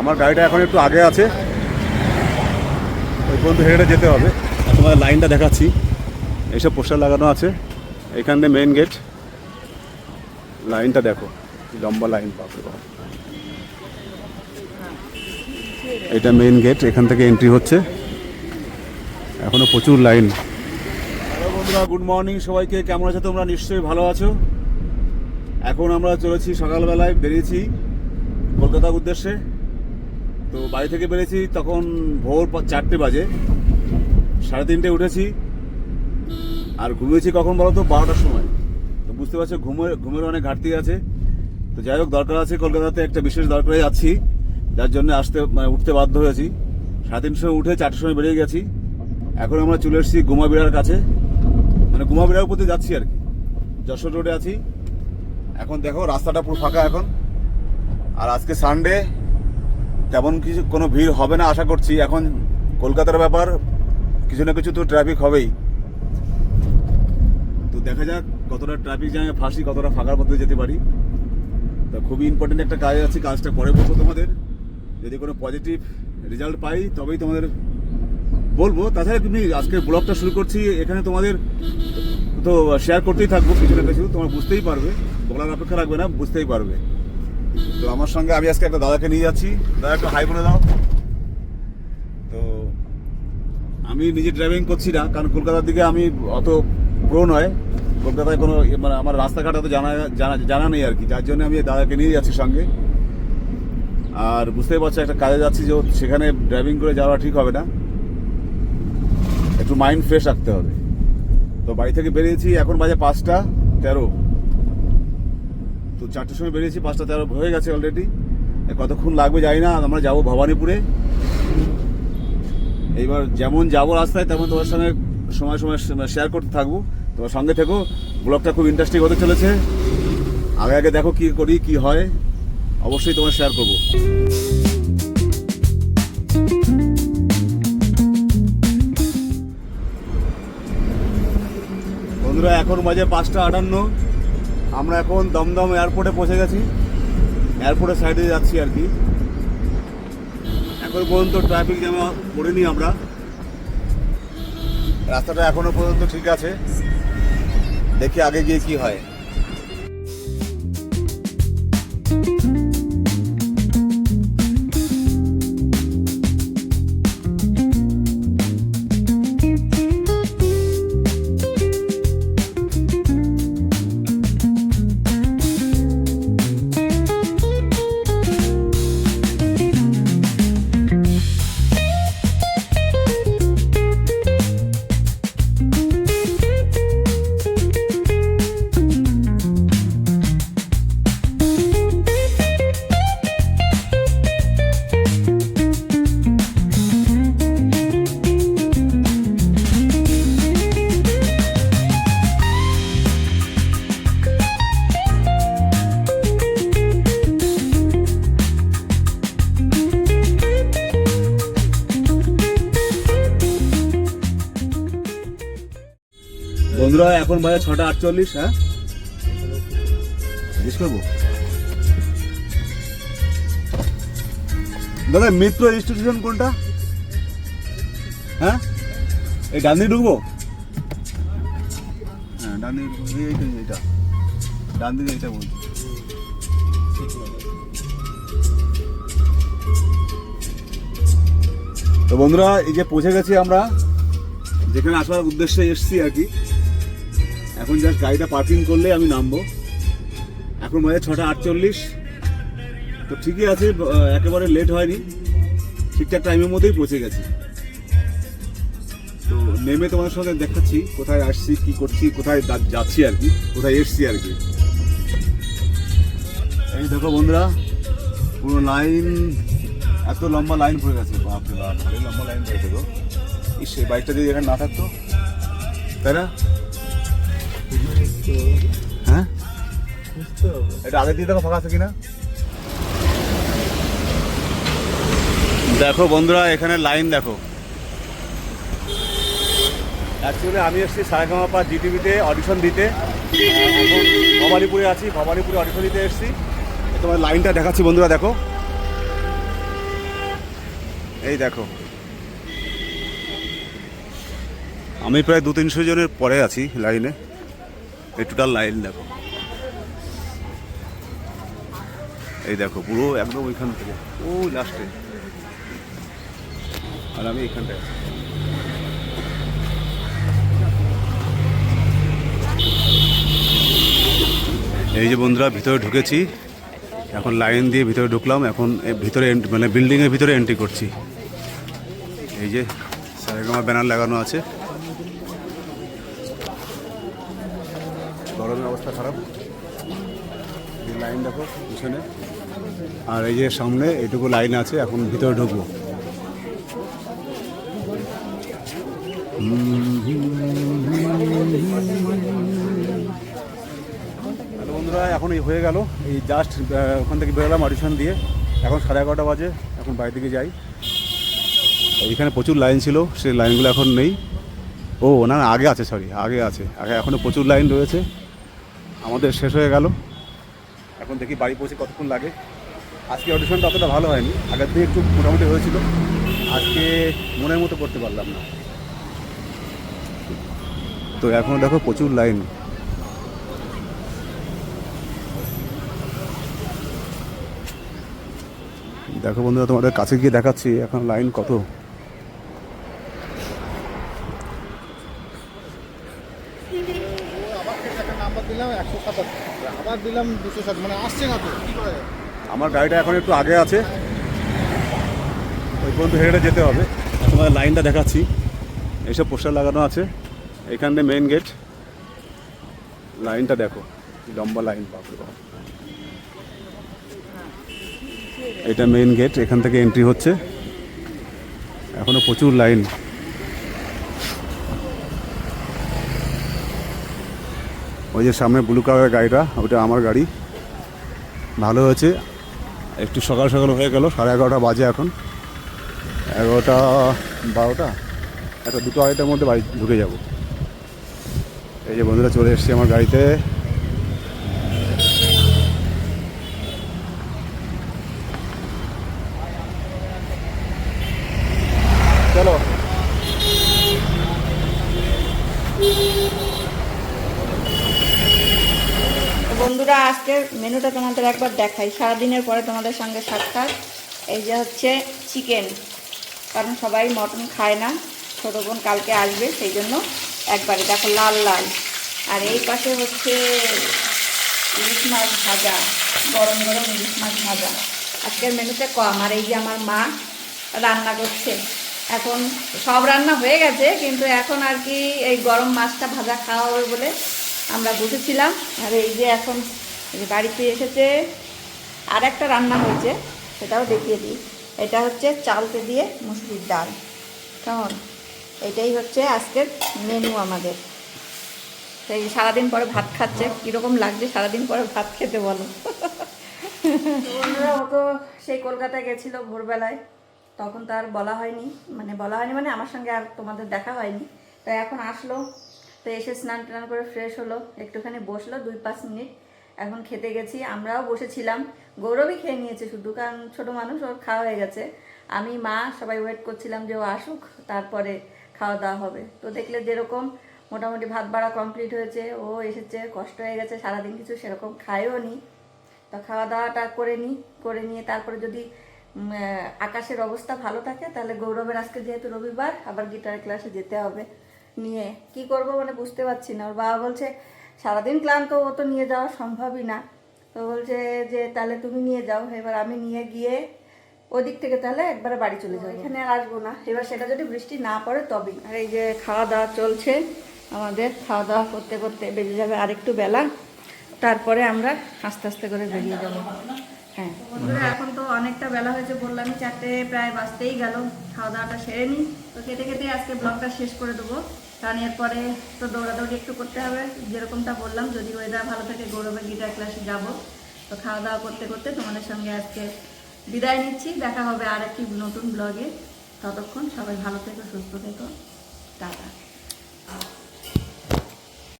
আমার গাড়িটা এখন একটু আগে আছে। ওই পর্যন্ত হেঁটে যেতে হবে। তোমার লাইনটা দেখাচ্ছি। এইসব পোস্টার লাগানো আছে। এখানে মেন গেট লাইনটা দেখো লম্বা লাইন বাপ। এটা মেন গেট এখান থেকে এন্ট্রি হচ্ছে। এখনও প্রচুর লাইন। বন্ধুরা গুড মর্নিং সবাইকে। কেমন আছো তোমরা? নিশ্চয়ই ভালো আছো। এখন আমরা চলেছি সকালবেলায়, বেরিয়েছি কলকাতার উদ্দেশ্যে। তো বাড়ি থেকে বেরিয়েছি তখন ভোর চারটে বাজে। সাড়ে তিনটে উঠেছি। আর ঘুমিয়েছি কখন বলো তো বারোটার সময়। তো বুঝতে পারছ ঘুমের ঘুমের অনেক ঘাটতি আছে। তো যাই হোক, দরকার আছে, কলকাতাতে একটা বিশেষ দরকারে যাচ্ছি। যার জন্য আসতে মানে উঠতে বাধ্য হয়েছি। সাড়ে সময় উঠে চারটের সময় বেরিয়ে গেছি। এখন আমরা চলে এসেছি গুমাবিড়ার কাছে। মানে গুমাবিড়ার উপর দিয়ে যাচ্ছি আর কি। যশোর রোডে আছি। এখন দেখো, রাস্তাটা পুরো ফাঁকা এখন। আর আজকে সানডে তেমন কিছু, কোনো ভিড় হবে না, আশা করছি। এখন কলকাতার ব্যাপার, কিছু না কিছু তো ট্রাফিক হবেই। তো দেখা যাক কতটা ট্রাফিক জ্যামে ফাঁসি কতটা ফাঁকার মধ্যে যেতে পারি। তা খুবই ইম্পর্টেন্ট একটা কাজ আছে, কাজটা পরে বলব তোমাদের। যদি কোনো পজিটিভ রেজাল্ট পাই, তবেই তোমাদের বলব। তাছাড়া তুমি আজকে ব্লগটা শুরু করছি, এখানে তোমাদের তো শেয়ার করতেই থাকব, কিছু না কিছু। তোমরা বুঝতেই পারবে। বলার অপেক্ষা রাখবে না, বুঝতেই পারবে। তো আমার সঙ্গে আমি আজকে একটা দাদাকে নিয়ে যাচ্ছি। দাদা, একটু হাই বলে দাও। তো আমি নিজে ড্রাইভিং করছি না, কারণ কলকাতার দিকে আমি অত প্রো নয়। কলকাতায় কোনো মানে আমার রাস্তাঘাট অত জানা জানা জানা নেই আর কি। যার জন্য আমি দাদাকে নিয়ে যাচ্ছি সঙ্গে। আর বুঝতেই পারছ, একটা কাজে যাচ্ছি যে সেখানে ড্রাইভিং করে যাওয়া ঠিক হবে না। একটু মাইন্ড ফ্রেশ রাখতে হবে। তো বাড়ি থেকে বেরিয়েছি, এখন বাজে পাঁচটা তেরো। তো চারটের সময় বেরিয়েছি পাঁচটা তেরো হয়ে গেছে অলরেডি কতক্ষণ লাগবে জানি না, আমরা যাব ভবানীপুরে। এইবার যেমন যাব রাস্তায়, তেমন তোমার সঙ্গে সময় সময় শেয়ার করতে থাকব। তোমার সঙ্গে থেকো ব্লগটা খুব ইন্টারেস্টিং হতে চলেছে। আগে আগে দেখো কি করি, কি হয়। অবশ্যই তোমার শেয়ার করব। বন্ধুরা, এখন বাজে পাঁচটা আটান্ন। আমরা এখন দমদম এয়ারপোর্টে পৌঁছে গেছি। এয়ারপোর্টের সাইডে যাচ্ছি আর কি। এখন পর্যন্ত ট্রাফিক জ্যামে পড়িনি আমরা। রাস্তাটা এখনও পর্যন্ত ঠিক আছে। দেখি আগে গিয়ে কি হয়। বন্ধুরা এখন বাজে ছটা আটচল্লিশ হ্যাঁ? জিজ্ঞেস করব? দাদা, মিত্র স্টেশন কোনটা? হ্যাঁ? এই ঢুকবো? হ্যাঁ ডান এইটা এইটা। এইটা বলছি। তো বন্ধুরা, এই যে পৌঁছে গেছি আমরা, যেখানে আসার উদ্দেশ্যে এসছি আর কি। এখন জাস্ট গাড়িটা পার্কিং করলে আমি নামবো। এখন বাজে ছটা আটচল্লিশ। তো ঠিকই আছে একেবারে লেট হয়নি। ঠিকঠাক টাইমের মধ্যেই পৌঁছে গেছি। তো নেমে তোমাদের সঙ্গে দেখাচ্ছি, কোথায় আসছি, কি করছি, কোথায় যাচ্ছি আর কি, কোথায় এসছি আর কি। এই দেখো বন্ধুরা, পুরো লাইন এত লম্বা লাইন পড়ে গেছে লম্বা লাইন পড়েছে গো। ইস, এই বাইকটা যদি এখানে না থাকতো, তাই না? হ্যাঁ? এটা দেখো ফাঁকা দেখো বন্ধুরা, এখানে লাইন দেখো। অ্যাকচুয়ালি আমি এসেছি সারেগামাপা জিটিভিতে অডিশন দিতে। ভবানীপুরে আছি, ভবানীপুরে অডিশন দিতে এসেছি। তোমার লাইনটা দেখাচ্ছি বন্ধুরা, দেখো। এই দেখো। আমি প্রায় দু তিনশো জনের পরে আছি লাইনে এই টোটাল লাইন দেখো। এই দেখো, পুরো একদম ওইখান থেকে। ও লাস্টে আর আমি এইখানটায় আছি। এই যে বন্ধুরা, ভিতরে ঢুকেছি। এখন লাইন দিয়ে ভিতরে ঢুকলাম। এখন ভিতরে মানে বিল্ডিংয়ের ভিতরে এন্ট্রি করছি। এই যে, সারেগামা ব্যানার লাগানো আছে। গরমের অবস্থা খারাপ। লাইন দেখো, পিছনে। আর এই যে সামনে এইটুকু লাইন আছে, এখন ভিতরে ঢুকবো। বন্ধুরা, এখন এই হয়ে গেল। এই জাস্ট ওখান থেকে বেরোলাম অডিশন দিয়ে। এখন সাড়ে এগারোটা বাজে, এখন বাড়ি দিকে যাই। এইখানে প্রচুর লাইন ছিল, সেই লাইনগুলো এখন নেই। ও, না আগে আছে সরি আগে আছে। আগে এখনও প্রচুর লাইন রয়েছে। আমাদের শেষ হয়ে গেল। এখন দেখি বাড়ি পৌঁছে কতক্ষণ লাগে। আজকে অডিশনটা অতটা ভালো হয়নি। আগের দিন একটু মোটামুটি হয়েছিল। আজকে মনের মতো করতে পারলাম না। তো এখন দেখো প্রচুর লাইন। দেখো বন্ধুরা, তোমাদের কাছে গিয়ে দেখাচ্ছি এখন লাইন কত আবার একটা নাম্বার আবার দিলাম দুশো সাত মানে আসছে না তো? আমার গাড়িটা এখন একটু আগে আছে। ওই পর্যন্ত হেঁটে যেতে হবে। তোমাদের লাইনটা দেখাচ্ছি। এইসব পোস্টার লাগানো আছে। এখানে মেন গেট লাইনটা দেখো লম্বা লাইন বাপ। এটা মেন গেট এখান থেকে এন্ট্রি হচ্ছে। এখনও প্রচুর লাইন। ওই যে সামনে ব্লু কালারের গাড়িটা, ওটা আমার গাড়ি। ভালো হয়েছে। একটু সকাল সকাল হয়ে গেল, সাড়ে এগারোটা বাজে এখন। এগারোটা বারোটা? একটা দুটো আড়াইটার মধ্যে বাড়ি ঢুকে যাব। এই যে বন্ধুরা চলে এসছি আমার গাড়িতে চলো তো বন্ধুরা আজকের মেনুটা তোমাদের একবার দেখাই। সারাদিনের পরে তোমাদের সঙ্গে সাক্ষাৎ। এই যে হচ্ছে চিকেন কারণ সবাই মটন খায় না। ছোটো বোন কালকে আসবে, সেই জন্য একবারে দেখো লাল লাল। আর এই পাশে হচ্ছে ইলিশ মাছ ভাজা, গরম গরম ইলিশ মাছ ভাজা। আজকের মেনুতে কম। আর এই যে আমার মা রান্না করছে। এখন সব রান্না হয়ে গেছে, কিন্তু এখন আর কি এই গরম মাছটা ভাজা খাওয়া হবে বলে আমরা বুঝেছিলাম আর এই যে এখন যে বাড়িতে এসেছে আর একটা রান্না হয়েছে, সেটাও দেখিয়ে দিই। এটা হচ্ছে চালতে দিয়ে মুসুরির ডাল। কেমন? এটাই হচ্ছে আজকের মেনু আমাদের। সেই সারাদিন পরে ভাত খাচ্ছে, কীরকম লাগছে সারাদিন পরে ভাত খেতে বলো? বন্ধুরা, ও তো সেই কলকাতায় গেছিল ভোরবেলায়। তখন তো আর বলা হয়নি। মানে বলা হয়নি মানে আমার সঙ্গে আর তোমাদের দেখা হয়নি। তো এখন আসলো। তো এসে স্নান টান করে ফ্রেশ হলো। একটুখানি বসল, দুই পাঁচ মিনিট। এখন খেতে গেছি, আমরাও বসেছিলাম। গৌরবই খেয়ে নিয়েছে শুধু, কারণ ছোটো মানুষ, ওর খাওয়া হয়ে গেছে। আমি, মা, সবাই ওয়েট করছিলাম যে ও আসুক, তারপরে খাওয়া দাওয়া হবে। তো দেখলে যেরকম মোটামুটি ভাত বাড়া কমপ্লিট হয়েছে, ও এসেছে, কষ্ট হয়ে গেছে, সারাদিন কিছু সেরকম খায়ও নি। তো খাওয়া দাওয়াটা করে নিই করে নিয়ে তারপরে যদি আকাশের অবস্থা ভালো থাকে, তাহলে গৌরবের আজকে যেহেতু রবিবার, আবার গিটার ক্লাসে যেতে হবে। নিয়ে কি করব মানে বুঝতে পারছি না। ওর বাবা বলছে সারাদিন ক্লান্ত ও তো নিয়ে যাওয়া সম্ভবই না। তো বলছে যে তাহলে তুমি নিয়ে যাও। এবার আমি নিয়ে গিয়ে ওদিক থেকে তাহলে একবারে বাড়ি চলে যাব। এখানে আর আসব না। এবার সেটা যদি বৃষ্টি না পড়ে তবেই। আর এই যে খাওয়া দাওয়া চলছে আমাদের খাওয়া দাওয়া করতে করতে বেজে যাবে আরেকটু বেলা। তারপরে আমরা আস্তে আস্তে করে বেরিয়ে যাব। হ্যাঁ। এখন তো অনেকটা বেলা হয়েছে, বললামই চারটে প্রায় বাজতেই গেল। খাওয়া দাওয়াটা সেরে নিই তো খেতে খেতে আজকে ব্লগটা শেষ করে দেবো। কারণ এরপরে তো দৌড়াদৌড়ি একটু করতে হবে। যেরকমটা বললাম, যদি ওয়েদার ভালো থাকে, গৌরবের গিটার ক্লাসে যাব। তো খাওয়া দাওয়া করতে করতে তোমাদের সঙ্গে আজকে বিদায় নিচ্ছি। দেখা হবে আর একটি নতুন ব্লগে ততক্ষণ সবাই ভালো থেকো, সুস্থ থেকো। টাটা।